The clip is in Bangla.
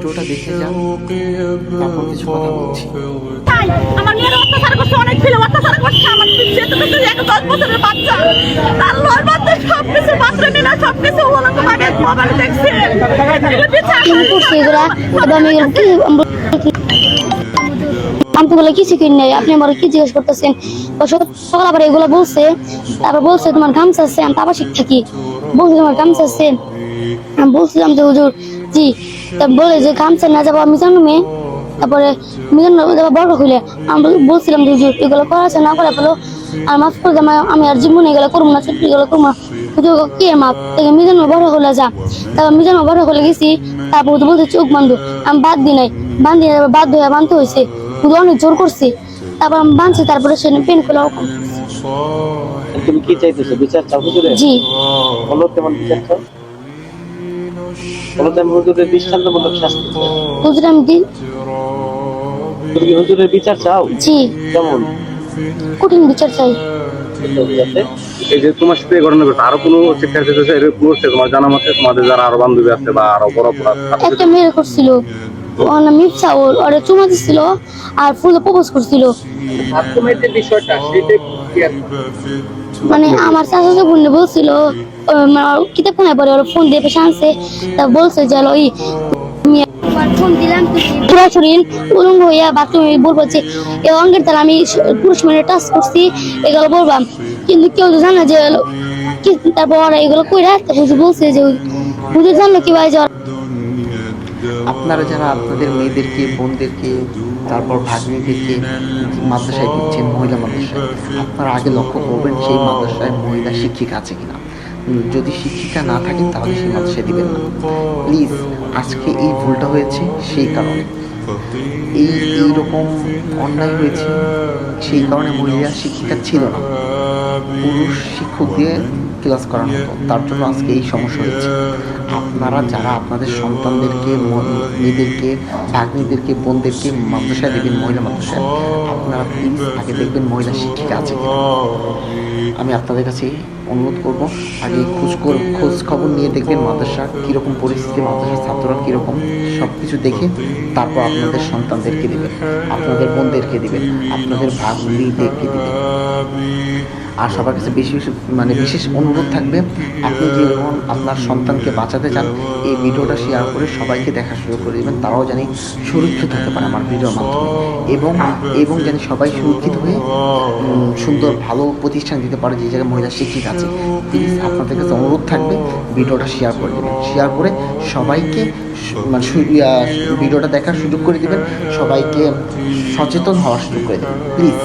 ভিডিওটা দেখে যান তারপর কিছু কথা বলছি। তাই আমার মেয়ের অত্যাচার করছে অনেক ছিল অত্যাচার করছে আমার যেটুকু তো এক দশ বছরের বাচ্চা তার লয় বাচ্চা সব কিছু বাথরুম নিলা সব কিছু হলো তো ভাবে মোবাইল দেখছে। আমি করছি এগুলা এবার আমি এগুলো কি আমি তো বলে কিছু কিনি নাই আপনি আমার কি জিজ্ঞেস করতেছেন? সকাল আবার এগুলো বলছে তারপর বলছে তোমার গামছা আছে আমি তো আবাসিক থাকি বলছে তোমার গামছা আছে আমি বলছিলাম যে হুজুর জি তা বলে যে গামছা না যাব আমি জানো মেয়ে। তারপরে মিজান যাব বড় হইলে। আমি বলছিলাম যে হুজুর এগুলো করা আছে না করে ফেলো আর মাফ করে আমি- আর জীবনে এগুলো করব না ছোট্ট এগুলো করব না। হুজুর কে মাপ? মিজান বড় হলে যা। তারপর মিজান বড় হলে গেছি। তারপর হুজুর বলছে চোখ বান্ধু। আমি বাদ দি নাই। বান্ধি বাধ্য হয়ে বাঁধতে হয়েছে। হুজুর অনেক জোর করছে। তারপর আমি বাঁধছি তারপরে সে পেন ফেলে তুমি কি চাইতেছো? বিচার চাও হুজুরে জি। বলো কেমন বিচার চাও? বলো হুজুরের দৃষ্টান্তমূলক শাস্তি হুজুর আমি দি তুমি হুজুরের বিচার চাও? জি। কেমন? কঠিন বিচার চাই। এই যে তোমার সাথে ঘটনা ঘটছে আরও কোনো শিক্ষার আছে? এরকম করছে? তোমার জানা মতে তোমাদের যারা আরও বান্ধবী আছে বা আরও বড় বড় আছে, একটা মেয়ে করছিল। আর মানে আমার চাচা বোন বলছিল মানে কিতাবখানায় পরে ওর ফোন দিয়ে পেশা আনছে, তা বলছে যে ওই আমি পুরুষ টাচ করছি, এগুলো কিন্তু কেউ তো জানে যে তারপর এগুলো কইরা বলছে যে, হুজুর জানলো কি ভাই আপনারা যারা আপনাদের মেয়েদেরকে, বোনদেরকে, তারপর ভাগ্নিদেরকে মাদ্রাসায় দিচ্ছেন, মহিলা মাদ্রাসায়, আপনারা আগে লক্ষ্য করবেন সেই মাদ্রাসায় মহিলা শিক্ষিকা আছে কিনা। যদি শিক্ষিকা না থাকে তাহলে সেই মাদ্রাসায় দিবেন না। প্লিজ, আজকে এই ভুলটা হয়েছে সেই কারণে। এই এইরকম অন্যায় হয়েছে, সেই কারণে মহিলা শিক্ষিকা ছিল না। পুরুষ দিয়ে ক্লাস করানো হতো। তার জন্য আজকে এই সমস্যা হয়েছে। আপনারা যারা আপনাদের সন্তানদেরকে মেয়েদেরকে ভাগ্নিদেরকে, বোনদেরকে, মাদ্রাসায় দেবেন মহিলা মাদ্রাসায়, আপনারা প্লিজ আগে দেখবেন মহিলা শিক্ষিকা আছে আমি আপনাদের কাছে অনুরোধ করব, আগে খোঁজ খোঁজ খবর নিয়ে দেখবেন মাদ্রাসা কীরকম পরিস্থিতি, মাদ্রাসার ছাত্ররা কীরকম সব কিছু দেখে তারপর আপনাদের সন্তানদেরকে দেবেন, আপনাদের বোনদেরকে দেবেন, আপনাদের ভাগ্নিদেরকে দিবেন। আর সবার কাছে বেশি বেশি মানে বিশেষ অনুরোধ থাকবে, আপনি যখন আপনার সন্তানকে বাঁচাতে চান, এই ভিডিওটা শেয়ার করে সবাইকে দেখা শুরু করে দেবেন, তারাও জানি সুরক্ষিত হতে পারে আমার ভিডিওর মাধ্যমে। এবং এবং জানি সবাই সুরক্ষিত হয়ে সুন্দর, ভালো প্রতিষ্ঠান দিতে পারে যে জায়গায় মহিলা শিক্ষিক আছে। প্লিজ আপনাদের কাছে অনুরোধ থাকবে, ভিডিওটা শেয়ার করে দেবেন। শেয়ার করে সবাইকে মানে ভিডিওটা দেখার সুযোগ করে দেবেন, সবাইকে সচেতন হওয়ার সুযোগ করে দেবেন। প্লিজ